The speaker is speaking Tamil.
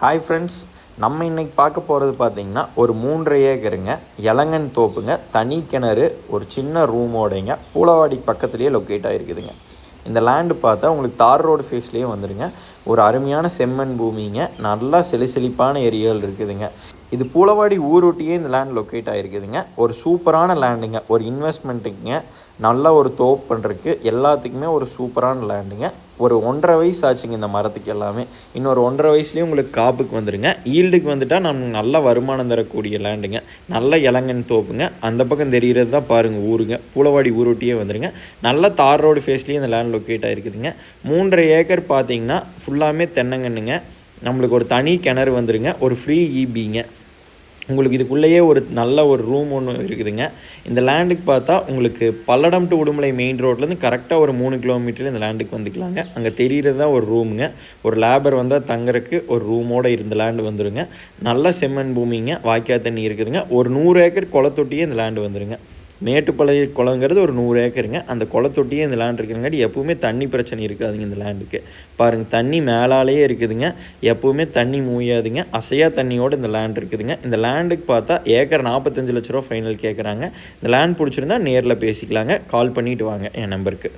ஹாய் ஃப்ரெண்ட்ஸ் நம்ம இன்றைக்கி பார்க்க போகிறது பார்த்தீங்கன்னா ஒரு மூன்றரை ஏக்கருங்க இளங்கன் தோப்புங்க தனி கிணறு ஒரு சின்ன ரூமோடைங்க பூலவாடி பக்கத்துலேயே லொக்கேட் ஆகிருக்குதுங்க இந்த லேண்டு பார்த்தா உங்களுக்கு தார் ரோடு ஃபேஸ்லேயே வந்துடுங்க ஒரு அருமையான செம்மண் பூமிங்க நல்லா செழிசெழிப்பான ஏரியாவில் இருக்குதுங்க. இது பூலவாடி ஊரொட்டியே இந்த லேண்ட் லொக்கேட் ஆகிருக்குதுங்க ஒரு சூப்பரான லேண்டுங்க ஒரு இன்வெஸ்ட்மெண்ட்டுங்க நல்ல ஒரு தோப்பு பண்ணுறதுக்கு எல்லாத்துக்குமே ஒரு சூப்பரான லேண்டுங்க ஒரு ஒன்றரை வயசு ஆச்சுங்க இந்த மரத்துக்கு எல்லாமே. இன்னொரு ஒன்றரை வயசுலேயும் உங்களுக்கு காப்புக்கு வந்துடுங்க ஈல்டுக்கு வந்துட்டால் நம்ம நல்ல வருமானம் தரக்கூடிய லேண்டுங்க நல்ல இளங்கன் தோப்புங்க. அந்த பக்கம் தெரிகிறது தான் பாருங்கள் ஊருங்க. பூலவாடி ஊரொட்டியே வந்துடுங்க நல்ல தார் ரோடு ஃபேஸ்லேயே இந்த லேண்ட் லொக்கேட் ஆகிருக்குதுங்க மூன்றரை ஏக்கர் பார்த்தீங்கன்னா ஃபுல்லாமே தென்னங்கன்னுங்க. நம்மளுக்கு ஒரு தனி கிணறு வந்துடுங்க ஒரு ஃப்ரீ ஈபிங்க உங்களுக்கு இதுக்குள்ளேயே ஒரு நல்ல ஒரு ரூம் ஒன்று இருக்குதுங்க. இந்த லேண்டுக்கு பார்த்தா உங்களுக்கு பல்லடம் டு உடுமலை மெயின் ரோட்லேருந்து கரெக்டாக ஒரு மூணு கிலோமீட்டரில் இந்த லேண்டுக்கு வந்துக்கலாங்க. அங்கே தெரிகிறது தான் ஒரு ரூமுங்க ஒரு லேபர் வந்தால் தங்குறக்கு ஒரு ரூமோடு இருந்த லேண்டு வந்துடுங்க நல்ல செம்மண் பூமிங்க. வாய்க்கா தண்ணி இருக்குதுங்க. ஒரு நூறு ஏக்கர் குளத்தொட்டியே இந்த லேண்டு வந்துடுங்க மேட்டுப்பாளைய குளங்கிறது ஒரு நூறு ஏக்கருங்க. அந்த குளத்தொட்டியே இந்த லேண்ட் இருக்குங்காட்டி எப்போவுமே தண்ணி பிரச்சனை இருக்காதுங்க இந்த லேண்டுக்கு பாருங்கள் தண்ணி மேலாலேயே இருக்குதுங்க. எப்போவுமே தண்ணி மூயாதுங்க. அசையா தண்ணியோடு இந்த லேண்ட் இருக்குதுங்க. இந்த லேண்டுக்கு பார்த்தா ஏக்கர் நாற்பத்தஞ்சு லட்ச ரூபா ஃபைனல் கேட்குறாங்க இந்த லேண்ட் பிடிச்சிருந்தா நேரில் பேசிக்கலாங்க. கால் பண்ணிட்டு வாங்க என் நம்பருக்கு.